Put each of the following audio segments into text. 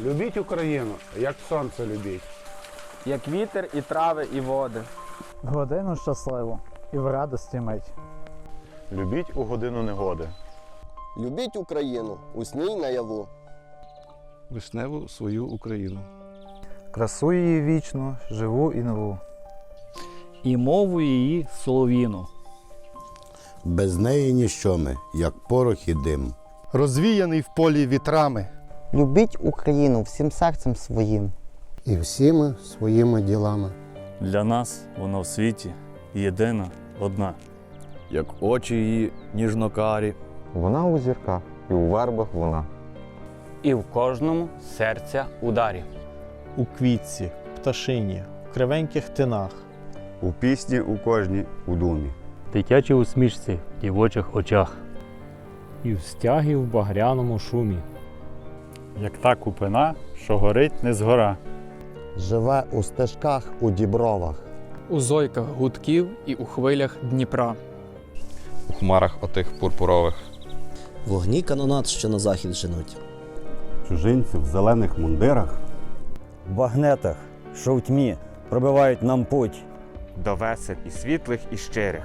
Любіть Україну, як сонце любіть. Як вітер і трави, і води. Годину щасливу і в радості мить. Любіть у годину негоди. Любіть Україну, усній наяву. вишневу свою Україну. Красу її вічну, живу і нову. і мову її солов'їну. Без неї ніщо ми, як порох і дим. розвіяний в полі вітрами. Любіть Україну всім серцем своїм. І всіми своїми ділами. Для нас вона в світі єдина, одна. Як очі її ніжнокарі, Вона у зірках і у вербах вона. І в кожному серця ударі. У квітці, пташині, в кривеньких тинах. У пісні у кожній у думі. Дитячі усмішці в дівочих очах. І в стягі в багряному шумі. Як та купина, що горить не згора. Живе у стежках, у дібровах. У зойках гудків і у хвилях Дніпра. у хмарах отих пурпурових. Вогні канонат, що на захід женуть. Чужинці в зелених мундирах. В багнетах, що в тьмі, пробивають нам путь. До весел і світлих, і щирих.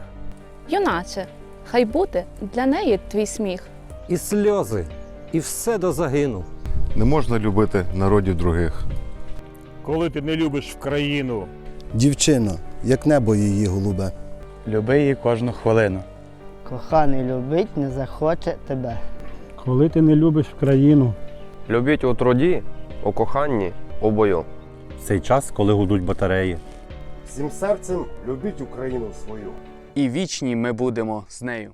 Юначе, хай буде для неї твій сміх. І сльози, і все до загину. Не можна любити народів других. Коли ти не любиш в країну, Дівчино, як небо її голубе. Люби її кожну хвилину. Коханий любить, не захоче тебе. коли ти не любиш в країну, Любіть у труді, у коханні, у бою. В цей час, коли гудуть батареї. Всім серцем любіть Україну свою. І вічні ми будемо з нею.